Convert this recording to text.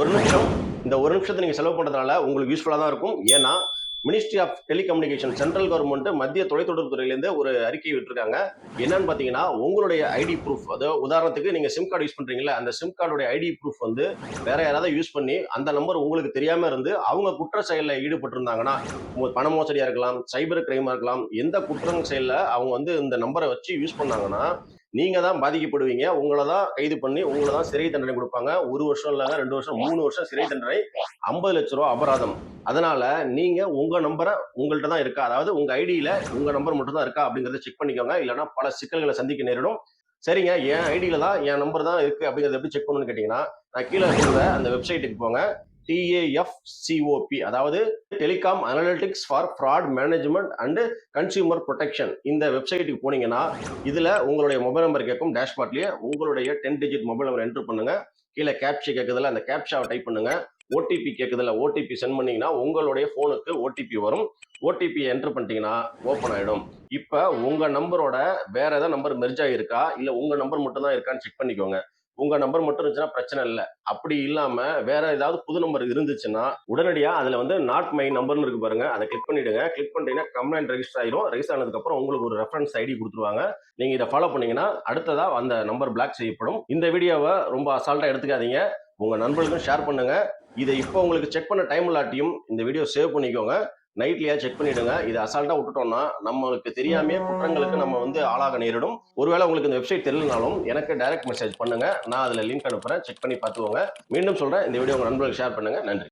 ஒரு நிமிஷம். இந்த ஒரு நிமிஷத்தை நீங்கள் செலவு பண்ணுறதுனால உங்களுக்கு யூஸ்ஃபுல்லாக தான் இருக்கும். ஏன்னா ministry of telecommunication central government மத்திய தொலைத்தொடர்பு துறையிலேருந்து ஒரு அறிக்கை விட்டுருக்காங்க. என்னன்னு பார்த்தீங்கன்னா உங்களுடைய ஐடி ப்ரூஃப் அதாவது உதாரணத்துக்கு நீங்கள் சிம் கார்டு யூஸ் பண்றீங்களா அந்த சிம் கார்டுடைய ஐடி ப்ரூஃப் வந்து வேற யாராவது யூஸ் பண்ணி அந்த நம்பர் உங்களுக்கு தெரியாமல் இருந்து அவங்க குற்ற செயலில் ஈடுபட்டிருந்தாங்கன்னா பண மோசடியாக இருக்கலாம் சைபர் கிரைமாக இருக்கலாம் எந்த குற்றம் செயலில் அவங்க வந்து இந்த நம்பரை வச்சு யூஸ் பண்ணாங்கன்னா நீங்க தான் பாதிக்கப்படுவீங்க. உங்களை தான் கைது பண்ணி உங்களை தான் சிறை தண்டனை கொடுப்பாங்க. ஒரு வருஷம் இல்லைங்க ரெண்டு வருஷம் மூணு வருஷம் சிறை தண்டனை ஐம்பது லட்ச ரூபா அபராதம். அதனால நீங்க உங்க நம்பரை உங்கள்கிட்ட தான் இருக்கா? அதாவது உங்க ஐடியில உங்க நம்பர் மட்டும் தான் இருக்கா? அப்படிங்கறத செக் பண்ணிக்கோங்க. இல்லைன்னா பல சிக்கல்களை சந்திக்க நேரிடும். சரிங்க என் ஐடியில தான் என் நம்பர் தான் இருக்கு அப்படிங்கறத எப்படி செக் பண்ணணும்னு கேட்டீங்கன்னா நான் கீழே இருக்கிற அந்த வெப்சைட்டுக்கு போங்க. டிஏஎஃப்சிஓபி அதாவது telecom analytics for fraud management and consumer protection இந்த வெப்சைட்டுக்கு போனீங்கன்னா இதில் உங்களுடைய மொபைல் நம்பர் கேட்கும் டேஷ்பாட்லேயே உங்களுடைய ten digit mobile number enter பண்ணுங்க. கீழே கேப்ஷி கேட்குதுல அந்த கேப்ஷாவை டைப் பண்ணுங்க. ஓடிபி கேட்குதுல ஓடிபி சென்ட் பண்ணீங்கன்னா உங்களுடைய ஃபோனுக்கு ஓடிபி வரும். ஓடிபி என்டர் பண்ணிட்டீங்கன்னா ஓப்பன் ஆகிடும் இப்போ உங்கள் நம்பரோட வேற ஏதாவது நம்பர் மெர்ஜ் ஆகிருக்கா இல்லை உங்கள் நம்பர் மட்டும் தான் இருக்கான்னு செக் பண்ணிக்கோங்க. உங்க நம்பர் மட்டும் இருந்துச்சுன்னா பிரச்சனை இல்லை. அப்படி இல்லாம வேற ஏதாவது புது நம்பர் இருந்துச்சுன்னா உடனடியா அதுல வந்து நாட் மை நம்பர்னு இருக்கு பாருங்க. அதை கிளிக் பண்ணிடுங்க. கிளிக் பண்ணிட்டீங்கன்னா கம்ப்ளைண்ட் ரெஜிஸ்டர் ஆயிரும். ரெஜிஸ்டர் ஆனதுக்கு அப்புறம் உங்களுக்கு ஒரு ரெஃபரன்ஸ் ஐடி கொடுத்துருவாங்க. நீங்க இதை ஃபாலோ பண்ணீங்கன்னா அடுத்ததா அந்த நம்பர் பிளாக் செய்யப்படும். இந்த வீடியோவை ரொம்ப அசால்ட்டா எடுத்துக்காதீங்க. உங்க நண்பர்களுக்கும் ஷேர் பண்ணுங்க. இதை இப்போ உங்களுக்கு செக் பண்ண டைம் இல்லாட்டியும் இந்த வீடியோ சேவ் பண்ணிக்கோங்க. நைட்லயா செக் பண்ணிடுங்க. இது அசால்ட்டா விட்டுட்டோம்னா நம்மளுக்கு தெரியாமே குற்றங்களுக்கு நம்ம வந்து ஆளாக நேரிடும். ஒருவேளை உங்களுக்கு இந்த வெப்சைட் தெரியலனாலும் எனக்கு டைரக்ட் மெசேஜ் பண்ணுங்க. நான் அதுல லிங்க் அனுப்புறேன். செக் பண்ணி பார்த்துக்கோங்க. மீண்டும் சொல்றேன். இந்த வீடியோ உங்க நண்பர்களுக்கு ஷேர் பண்ணுங்க. நன்றி.